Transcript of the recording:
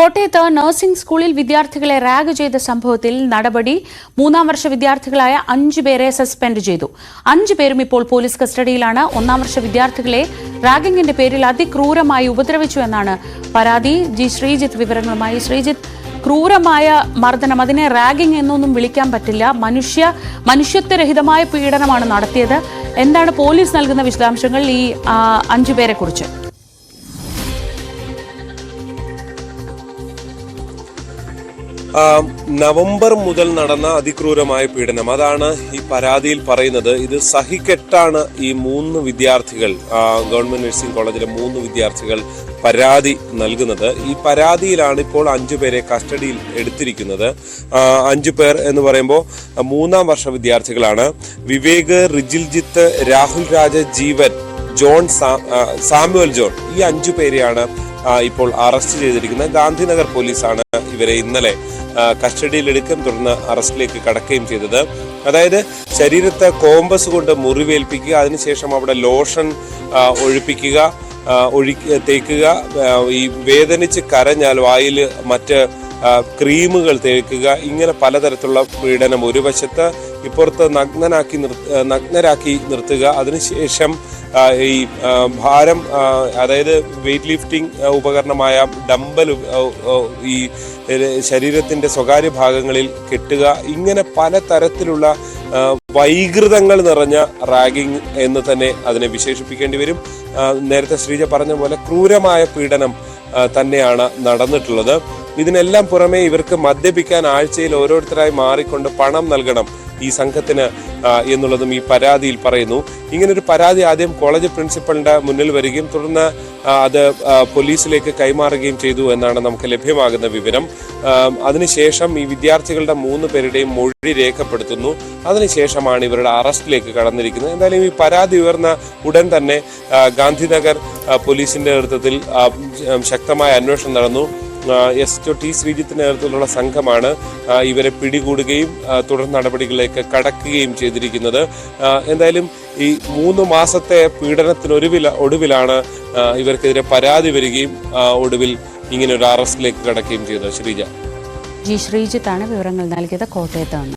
കോട്ടയത്ത് നഴ്സിംഗ് സ്കൂളിൽ വിദ്യാർത്ഥികളെ റാഗ് ചെയ്ത സംഭവത്തിൽ നടപടി മൂന്നാം വർഷ വിദ്യാർത്ഥികളായ അഞ്ചു പേരെ സസ്പെൻഡ് ചെയ്തു. അഞ്ചു പേരും ഇപ്പോൾ പോലീസ് കസ്റ്റഡിയിലാണ്. ഒന്നാം വർഷ വിദ്യാർത്ഥികളെ റാഗിംഗിന്റെ പേരിൽ അതിക്രൂരമായി ഉപദ്രവിച്ചു എന്നാണ് പരാതി. ജി ശ്രീജിത്ത് വിവരങ്ങളുമായി. ശ്രീജിത്ത് ക്രൂരമായ മർദ്ദനം അതിനെ റാഗിംഗ് എന്നൊന്നും വിളിക്കാൻ പറ്റില്ല. മനുഷ്യ മനുഷ്യത്വരഹിതമായ പീഡനമാണ് നടത്തിയത്. എന്താണ് പോലീസ് നൽകുന്ന വിശദാംശങ്ങൾ ഈ അഞ്ചു പേരെ കുറിച്ച് നവംബർ മുതൽ നടന്ന അതിക്രൂരമായ പീഡനം. അതാണ് ഈ പരാതിയിൽ പറയുന്നത്. ഇത് സഹിക്കെട്ടാണ് ഈ മൂന്ന് വിദ്യാർത്ഥികൾ ഗവൺമെന്റ് നഴ്സിംഗ് കോളേജിലെ മൂന്ന് വിദ്യാർത്ഥികൾ പരാതി നൽകുന്നത്. ഈ പരാതിയിലാണ് ഇപ്പോൾ അഞ്ചു പേരെ കസ്റ്റഡിയിൽ എടുത്തിരിക്കുന്നത്. അഞ്ചു പേർ എന്ന് പറയുമ്പോൾ മൂന്നാം വർഷ വിദ്യാർത്ഥികളാണ്. Vivek Rijiljith Rahul Raja Jeevan John Samuel John ഈ അഞ്ചു പേരെയാണ് ഇപ്പോൾ അറസ്റ്റ് ചെയ്തിരിക്കുന്നത്. ഗാന്ധിനഗർ പോലീസാണ് ഇവരെ ഇന്നലെ കസ്റ്റഡിയിലെടുക്കുകയും തുടർന്ന് അറസ്റ്റിലേക്ക് കടക്കുകയും ചെയ്തത്. അതായത് ശരീരത്തെ കോമ്പസ് കൊണ്ട് മുറിവേൽപ്പിക്കുക അതിനുശേഷം അവിടെ ലോഷൻ ഒഴിപ്പിക്കുക ഒഴി തേക്കുക ഈ വേദനിച്ച് കരഞ്ഞാൽ വായിൽ മറ്റ് ക്രീമുകൾ തേക്കുക ഇങ്ങനെ പലതരത്തിലുള്ള പീഡനം ഒരു വശത്ത് ഇപ്പുറത്ത് നഗ്നനാക്കി നിർ നഗ്നരാക്കി നിർത്തുക അതിനുശേഷം ഈ ഭാരം അതായത് വെയിറ്റ് ലിഫ്റ്റിംഗ് ഉപകരണമായ ആ, ഈ ശരീരത്തിന്റെ സ്വകാര്യ ഭാഗങ്ങളിൽ കെട്ടുക ഇങ്ങനെ പല തരത്തിലുള്ള വൈകൃതങ്ങൾ നിറഞ്ഞ റാഗിംഗ് എന്ന് തന്നെ അതിനെ വിശേഷിപ്പിക്കേണ്ടി വരും. നേരത്തെ ശ്രീജ പറഞ്ഞ പോലെ ക്രൂരമായ പീഡനം തന്നെയാണ് നടന്നിട്ടുള്ളത്. ഇതിനെല്ലാം പുറമെ ഇവർക്ക് മദ്യപിക്കാൻ ആഴ്ചയിൽ ഓരോരുത്തരായി മാറിക്കൊണ്ട് പണം നൽകണം. ഈ സംഘത്തിന് എന്നുള്ളതും ഈ പരാതിയിൽ പറയുന്നു. ഇങ്ങനൊരു പരാതി ആദ്യം കോളേജ് പ്രിൻസിപ്പളിന്റെ മുന്നിൽ വരികയും തുടർന്ന് അത് പോലീസിലേക്ക് കൈമാറുകയും ചെയ്തു എന്നാണ് നമുക്ക് ലഭ്യമാകുന്ന വിവരം. അതിനുശേഷം ഈ വിദ്യാർത്ഥികളുടെ മൂന്ന് പേരുടെയും മൊഴി രേഖപ്പെടുത്തുന്നു. അതിനുശേഷമാണ് ഇവരുടെ അറസ്റ്റിലേക്ക് കടന്നിരിക്കുന്നത്. എന്തായാലും ഈ പരാതി ഉയർന്ന ഉടൻ തന്നെ ഗാന്ധിനഗർ പോലീസിന്റെ നേതൃത്വത്തിൽ ശക്തമായ അന്വേഷണം നടന്നു. എസ് ടു ടി ശ്രീജിത്തിന്റെ നേതൃത്വത്തിലുള്ള സംഘമാണ് ഇവരെ പിടികൂടുകയും തുടർ നടപടികളിലേക്ക് കടക്കുകയും ചെയ്തിരിക്കുന്നത്. എന്തായാലും ഈ മൂന്ന് മാസത്തെ പീഡനത്തിനൊരുവിൽ ഒടുവിലാണ് ഇവർക്കെതിരെ പരാതി വരികയും ഒടുവിൽ ഇങ്ങനെ ഒരു അറസ്റ്റിലേക്ക് കടക്കുകയും ചെയ്തത് ശ്രീജ. ജി ശ്രീജിത്താണ് വിവരങ്ങൾ നൽകിയത്. കോട്ടയത്താണ്